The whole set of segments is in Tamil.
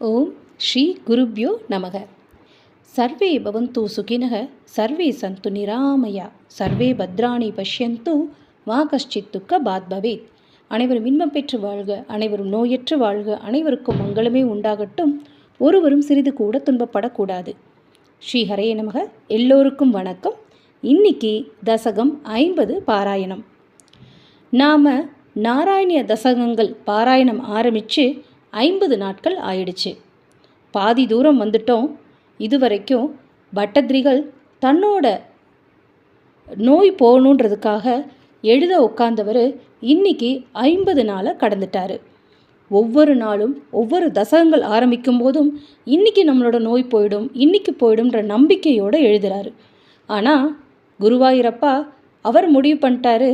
ஓம் ஸ்ரீ குருப்யோ நமக. சர்வே பவந்து சுகினக சர்வே சந்து நிராமயா சர்வே பத்ராணி பஷ்யந்து மா கஷ்டித் துக்க பாத் பவேத். அனைவரும் இன்பம் பெற்று வாழ்க அனைவரும் நோயற்று வாழ்க அனைவருக்கும் மங்களமே உண்டாகட்டும். ஒருவரும் சிறிது கூட துன்பப்படக்கூடாது. ஸ்ரீ ஹரே நமக எல்லோருக்கும் வணக்கம். இன்னைக்கு தசகம் ஐம்பது பாராயணம். நாம் நாராயணிய தசகங்கள் பாராயணம் ஆரம்பித்து ஐம்பது நாட்கள் ஆயிடுச்சு. பாதி தூரம் வந்துட்டோம். இதுவரைக்கும் பட்டத்ரிகள் தன்னோட நோய் போகணுன்றதுக்காக எழுத உட்காந்தவர் இன்னைக்கு ஐம்பது நாளை கடந்துட்டார். ஒவ்வொரு நாளும் ஒவ்வொரு தசகங்கள் ஆரம்பிக்கும் போதும் இன்னைக்கு நம்மளோட நோய் போயிடும் இன்னைக்கு போயிடும்ன்ற நம்பிக்கையோடு எழுதுகிறாரு ஆனால் குருவாயூரப்பா அவர் முடிவு பண்ணிட்டாரு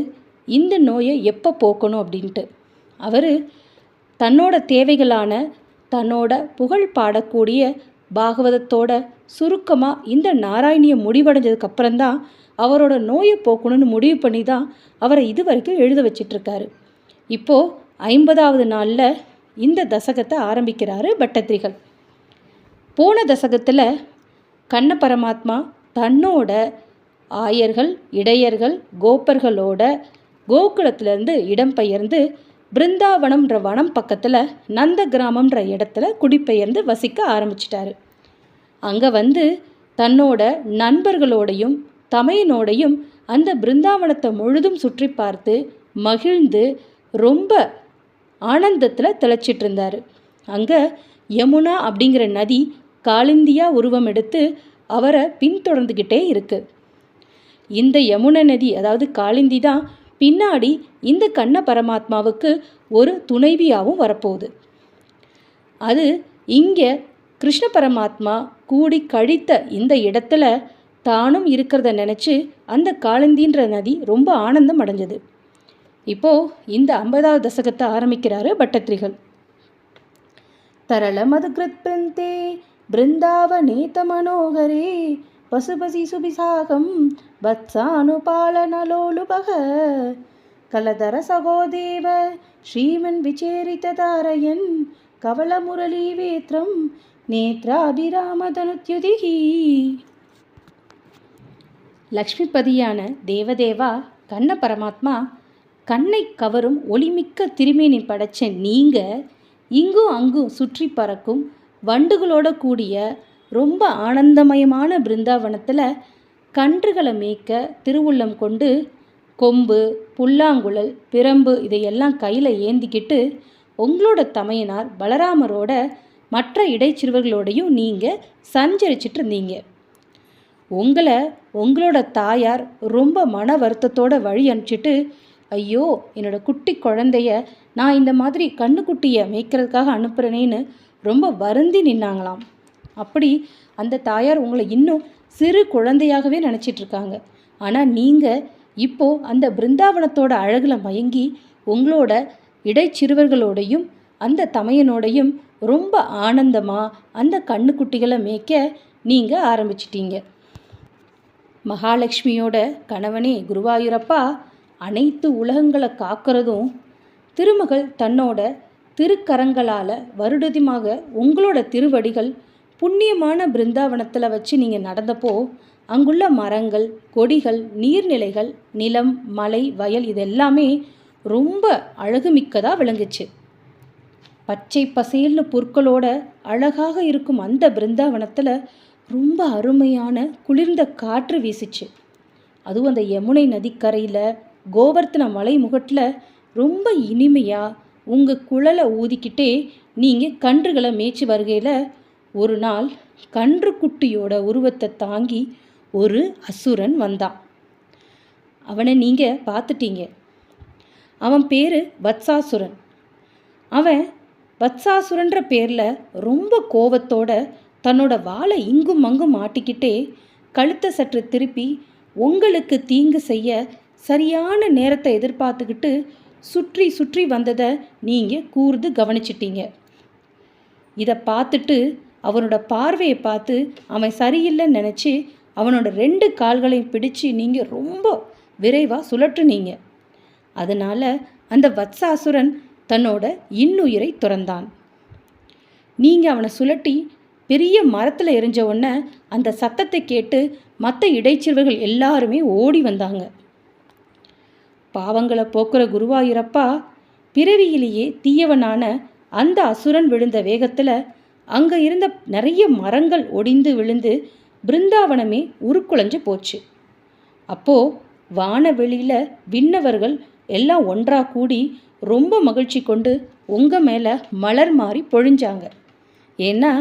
இந்த நோயை எப்போ போக்கணும் அப்படின்ட்டு. அவர் தன்னோட தேவைகளான தன்னோட புகழ் பாடக்கூடிய பாகவதத்தோட சுருக்கமாக இந்த நாராயணியை முடிவடைஞ்சதுக்கு அப்புறம்தான் அவரோட நோயை போக்கணும்னு முடிவு பண்ணி தான் அவரை இது வரைக்கும் எழுத வச்சிட்ருக்காரு இப்போது ஐம்பதாவது நாளில் இந்த தசகத்தை ஆரம்பிக்கிறாரு பட்டத்திரிகள். போன தசகத்தில் கண்ண பரமாத்மா தன்னோட ஆயர்கள் இடையர்கள் கோப்பர்களோட கோகுலத்திலேருந்து இடம்பெயர்ந்து பிருந்தாவனம்ன்ற வனம் பக்கத்தில் நந்த கிராமம்ன்ற இடத்துல குடிபெயர்ந்து வசிக்க ஆரம்பிச்சிட்டாரு. அங்கே வந்து தன்னோட நண்பர்களோடையும் தமையனோடையும் அந்த பிருந்தாவனத்தை முழுதும் சுற்றி பார்த்து மகிழ்ந்து ரொம்ப ஆனந்தத்தில் திளைச்சிட்டு இருந்தார் அங்கே யமுனா அப்படிங்கிற நதி காலிந்தியா உருவம் எடுத்து அவரை பின்தொடர்ந்துக்கிட்டே இருக்கு. இந்த யமுனா நதி அதாவது காளிந்தி தான் பின்னாடி இந்த கண்ண பரமாத்மாவுக்கு ஒரு துணைவியாகவும் வரப்போகுது. அது இங்கே கிருஷ்ண பரமாத்மா கூடி கழித்த இந்த இடத்துல தானும் இருக்கிறத நினச்சி அந்த காலந்தின்ற நதி ரொம்ப ஆனந்தம் அடைஞ்சது. இப்போது இந்த ஐம்பதாவது தசகத்தை ஆரம்பிக்கிறாரு பட்டத்ரிகள் தரள மதுகிருத் பிருந்தே பிருந்தாவனேத மனோகரே பசுபசி சுபிசாகம் வத்சானுபாலனலோலுபக. கலதர சகோதேவ ஸ்ரீமன் விசேரிததாரயன் கவலமுரளீவேத்ரம் நேத்ராபிராமதனுத்யுதிகி. லக்ஷ்மிபதியான தேவதேவா கண்ண பரமாத்மா கண்ணை கவரும் ஒளிமிக்க திருமேனி படைச்ச நீங்கள் இங்கும் அங்கும் சுற்றி பறக்கும் வண்டுகளோட கூடிய ரொம்ப ஆனந்தமயமான பிருந்தாவனத்தில் கன்றுகளை மேய்க்க திருவுள்ளம் கொண்டு கொம்பு புல்லாங்குழல் பிரம்பு இதையெல்லாம் கையில் ஏந்திக்கிட்டு உங்களோட தமையனார் பலராமரோட மற்ற இடைச்சிறுவர்களோடையும் நீங்கள் சஞ்சரிச்சிட்டு இருந்தீங்க. உங்களை உங்களோட தாயார் ரொம்ப மன வருத்தத்தோட வழி அனுப்பிச்சிட்டு ஐயோ என்னோட குட்டி குழந்தைய நான் இந்த மாதிரி கண்ணுக்குட்டியை மேய்க்கிறதுக்காக அனுப்புகிறேனேன்னு ரொம்ப வருந்தி நின்னாங்களாம். அப்படி அந்த தாயார் உங்களை இன்னும் சிறு குழந்தையாகவே நினச்சிட்ருக்காங்க. ஆனால் நீங்கள் இப்போது அந்த பிருந்தாவனத்தோட அழகில் மயங்கி உங்களோட இடைச்சிறுவர்களோடையும் அந்த தமையனோடையும் ரொம்ப ஆனந்தமாக அந்த கண்ணுக்குட்டிகளை மேய்க்க நீங்கள் ஆரம்பிச்சிட்டீங்க. மகாலட்சுமியோட கணவனே குருவாயூரப்பா அனைத்து உலகங்களை காக்கிறதும் திருமகள் தன்னோட திருக்கரங்களால் வருடதிமாக உங்களோட திருவடிகள் புண்ணியமான பிருந்தாவனத்தில் வச்சு நீங்கள் நடந்தப்போ அங்குள்ள மரங்கள் கொடிகள் நீர்நிலைகள் நிலம் மலை வயல் இதெல்லாமே ரொம்ப அழகுமிக்கதாக விளங்குச்சு. பச்சை பசேல்னு புற்களோட அழகாக இருக்கும் அந்த பிருந்தாவனத்தில் ரொம்ப அருமையான குளிர்ந்த காற்று வீசிச்சு. அதுவும் அந்த யமுனை நதிக்கரையில் கோவர்த்தன மலை முகட்டில் ரொம்ப இனிமையாக உங்கள் குழலை ஊதிக்கிட்டே நீங்கள் கன்றுகளை மேய்ச்சி வருகையில் ஒரு நாள் கன்று குட்டியோட உருவத்தை தாங்கி ஒரு அசுரன் வந்தான். அவனை நீங்கள் பார்த்துட்டீங்க. அவன் பேர் வத்சாசுரன். அவன் வத்சாசுரன்ற பேரில் ரொம்ப கோவத்தோட தன்னோட வாளை இங்கும் அங்கும் மாட்டிக்கிட்டே கழுத்தை சற்று திருப்பி உங்களுக்கு தீங்கு செய்ய சரியான நேரத்தை எதிர்பார்த்துக்கிட்டு சுற்றி சுற்றி வந்ததை நீங்கள் கூர்ந்து கவனிச்சிட்டீங்க. இதை பார்த்துட்டு அவனோட பார்வையை பார்த்து அவன் சரியில்லைன்னு நினச்சி அவனோட ரெண்டு கால்களையும் பிடிச்சு நீங்கள் ரொம்ப விரைவாக சுழற்றுனீங்க. அதனால் அந்த வத்சாசுரன் தன்னோட இன்னுயிரை துறந்தான். நீங்கள் அவனை சுழட்டி பெரிய மரத்தில் எரிஞ்ச உடனே அந்த சத்தத்தை கேட்டு மற்ற இடைச்சிறுவர்கள் எல்லாருமே ஓடி வந்தாங்க. பாவங்களை போக்குற குருவாயூரப்பா பிறவியிலேயே தீயவனான அந்த அசுரன் விழுந்த வேகத்தில் அங்கே இருந்த நிறைய மரங்கள் ஒடிந்து விழுந்து பிருந்தாவனமே உருக்குலைஞ்சு போச்சு. அப்போது வானவெளியில் விண்ணவர்கள் எல்லாம் ஒன்றாக கூடி ரொம்ப மகிழ்ச்சி கொண்டு உங்கள் மேலே மலர் மாறி பொழிஞ்சாங்க. ஏன்னா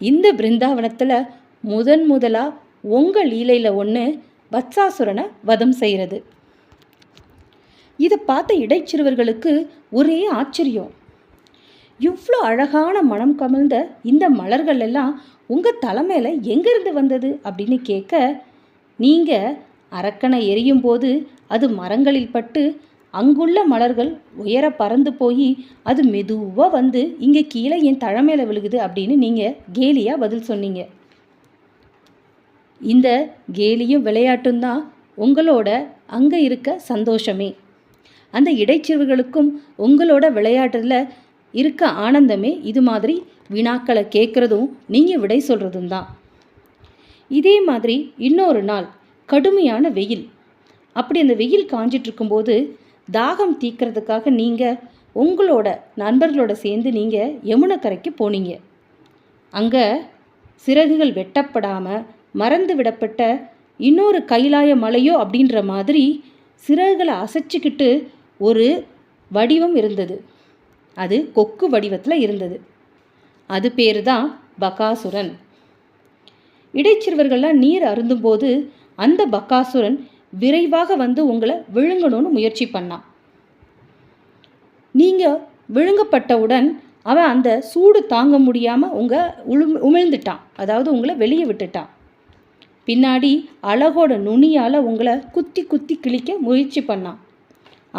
இந்த பிருந்தாவனத்தில் முதன் முதலாக உங்கள் லீலையில் ஒன்று வத்சாசுரனை வதம் செய்கிறது இதை பார்த்த இடைச்சிறுவர்களுக்கு ஒரே ஆச்சரியம். இவ்வளோ அழகான மனம் கமிழ்ந்த இந்த மலர்கள் எல்லாம் உங்கள் தலைமையில் எங்கேருந்து வந்தது? அப்படின்னு கேட்க நீங்கள் அரக்கனை எரியும் போது அது மரங்களில் பட்டு அங்குள்ள மலர்கள் உயர பறந்து போய் அது மெதுவாக வந்து இங்கே கீழே என் தழமையில் விழுகுது அப்படின்னு நீங்கள் கேலியாக பதில் சொன்னீங்க. இந்த கேலியும் விளையாட்டும் தான் உங்களோட அங்கே இருக்க சந்தோஷமே. அந்த இடைச்சிறுவர்களுக்கும் உங்களோட விளையாட்டில் இருக்க ஆனந்தமே இது மாதிரி வினாக்களை கேட்குறதும் நீங்கள் விடை சொல்கிறதும் தான் இதே மாதிரி இன்னொரு நாள் கடுமையான வெயில். அப்படி அந்த வெயில் காஞ்சிட்ருக்கும்போது தாகம் தீக்கிறதுக்காக நீங்கள் உங்களோட நண்பர்களோட சேர்ந்து நீங்கள் யமுனக்கரைக்கு போனீங்க. அங்கே சிறகுகள் வெட்டப்படாமல் மறந்து விடப்பட்ட இன்னொரு கைலாய மலையோ அப்படின்ற மாதிரி சிறகுகளை அசைச்சிக்கிட்டு ஒரு வடிவம் இருந்தது. அது கொக்கு வடிவத்தில் இருந்தது. அது பேர் தான் பகாசுரன். இடைச்சிறுவர்கள்லாம் நீர் அருந்தும்போது அந்த பக்காசுரன் விரைவாக வந்து உங்களை விழுங்கணும்னு முயற்சி பண்ணான். நீங்கள் விழுங்கப்பட்டவுடன் அவன் அந்த சூடு தாங்க முடியாமல் உங்கள் உழு உமிழ்ந்துட்டான். அதாவது உங்களை வெளியே விட்டுட்டான். பின்னாடி அழகோட நுனியால் உங்களை குத்தி குத்தி கிழிக்க முயற்சி பண்ணான்.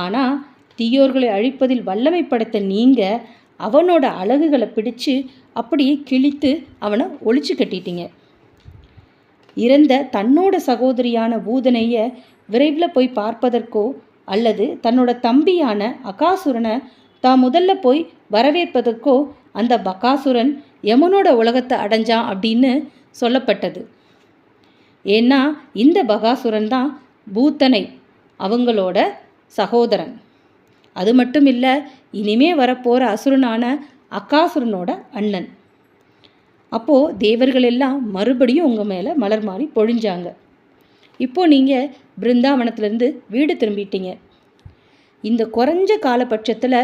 ஆனால் தீயோர்களை அழிப்பதில் வல்லமை படைத்த நீங்கள் அவனோட அழகுகளை பிடிச்சு அப்படியே கிழித்து அவனை ஒழிச்சு கட்டிட்டீங்க. இறந்த தன்னோட சகோதரியான பூதனைய விரைவில் போய் பார்ப்பதற்கோ அல்லது தன்னோட தம்பியான அகாசுரனை தான் முதல்ல போய் வரவேற்பதற்கோ அந்த பகாசுரன் யமனோட உலகத்தை அடைஞ்சான் அப்படின்னு சொல்லப்பட்டது. ஏன்னா இந்த பகாசுரன் தான் பூத்தனை அவங்களோட சகோதரன். அது மட்டும் இல்லை இனிமே வரப்போகிற அசுரனான அக்காசுரனோட அண்ணன். அப்போது தேவர்கள் எல்லாம் மறுபடியும் உங்கள் மேலே மலர் மாறி பொழிஞ்சாங்க. இப்போ நீங்கள் பிருந்தாவனத்துலேருந்து வீடு திரும்பிட்டீங்க. இந்த குறைஞ்ச காலபட்சத்தில்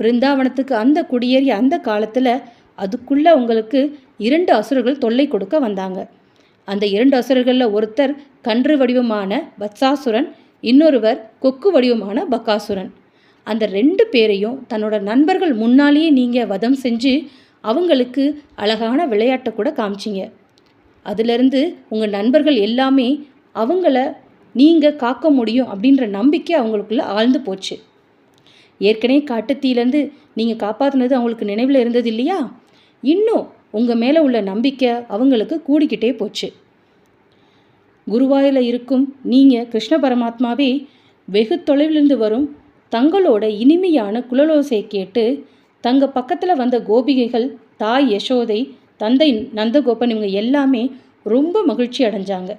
பிருந்தாவனத்துக்கு அந்த குடியேறிய அந்த காலத்தில் அதுக்குள்ளே உங்களுக்கு இரண்டு அசுரர்கள் தொல்லை கொடுக்க வந்தாங்க. அந்த இரண்டு அசுரர்களில் ஒருத்தர் கன்று வடிவமான வத்சாசுரன் இன்னொருவர் கொக்கு வடிவமான பக்காசுரன். அந்த ரெண்டு பேரையும் தன்னோட நண்பர்கள் முன்னாலேயே நீங்கள் வதம் செஞ்சு அவங்களுக்கு அழகான விளையாட்டை கூட காமிச்சிங்க. அதிலிருந்து உங்கள் நண்பர்கள் எல்லாமே அவங்கள நீங்கள் காக்க முடியும் அப்படின்ற நம்பிக்கை அவங்களுக்குள்ளே ஆழ்ந்து போச்சு. ஏற்கனவே காட்டுத்தீலேருந்து நீங்கள் காப்பாற்றினது அவங்களுக்கு நினைவில் இருந்தது இல்லையா? இன்னும் உங்கள் மேலே உள்ள நம்பிக்கை அவங்களுக்கு கூடிக்கிட்டே போச்சு. குருவாயில் இருக்கும் நீங்கள் கிருஷ்ண பரமாத்மாவே வெகு தொலைவிலிருந்து வரும் தங்களோட இனிமையான குழலோசையை கேட்டு தங்க பக்கத்தில் வந்த கோபிகைகள் தாய் யசோதை தந்தை நந்தகோபன் இவங்க எல்லாமே ரொம்ப மகிழ்ச்சி அடைஞ்சாங்க.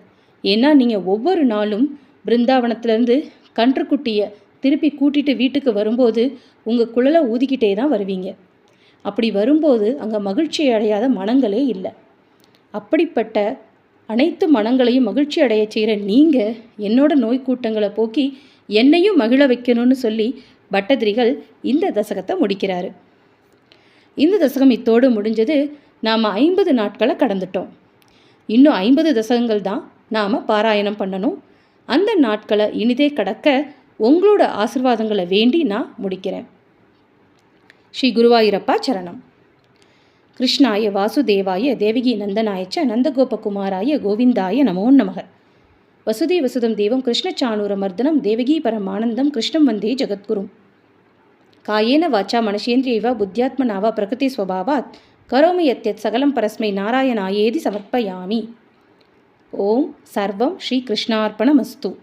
ஏன்னா நீங்கள் ஒவ்வொரு நாளும் பிருந்தாவனத்துலேருந்து கன்றுக்குட்டியை திருப்பி கூட்டிட்டு வீட்டுக்கு வரும்போது உங்கள் குழலை ஊதிக்கிட்டே தான் வருவீங்க. அப்படி வரும்போது அங்கே மகிழ்ச்சி அடையாத மனங்களே இல்லை. அப்படிப்பட்ட அனைத்து மனங்களையும் மகிழ்ச்சி அடைய செய்கிற நீங்கள் என்னோட நோய் கூட்டங்களை போக்கி என்னையும் மகிழ வைக்கணும்னு சொல்லி பட்டதிரிகள் இந்த தசகத்தை முடிக்கிறாரு. இந்த தசகம் இத்தோடு முடிஞ்சது நாம் ஐம்பது நாட்களை கடந்துட்டோம். இன்னும் ஐம்பது தசகங்கள் தான் நாம் பாராயணம் பண்ணணும். அந்த நாட்களை இனிதே கடக்க உங்களோட ஆசிர்வாதங்களை வேண்டி நான் முடிக்கிறேன். ஸ்ரீ குருவாயூரப்பா சரணம். கிருஷ்ணாய வாசுதேவாய தேவகி நந்தனாயச்ச நந்தகோபகுமாராய கோவிந்தாய நமோ நமக. வசுதே வசுதம் தேவம் கிருஷ்ணச்சானூரமர்தனம் தேவகீ பரமானந்தம் கிருஷ்ணம் வந்தே ஜகத்குரும். காயேன வாச்சா மனுஷேந்திரியைவ புத்தியாத்மனாவ பிரகிருதி ஸ்வபாவாத் கரோமி யத்யத் சகலம் பரஸ்மை நாராயணாயேதி சமர்ப்பயாமி. ஓம் சர்வம் ஸ்ரீ கிருஷ்ணார்ப்பணமஸ்து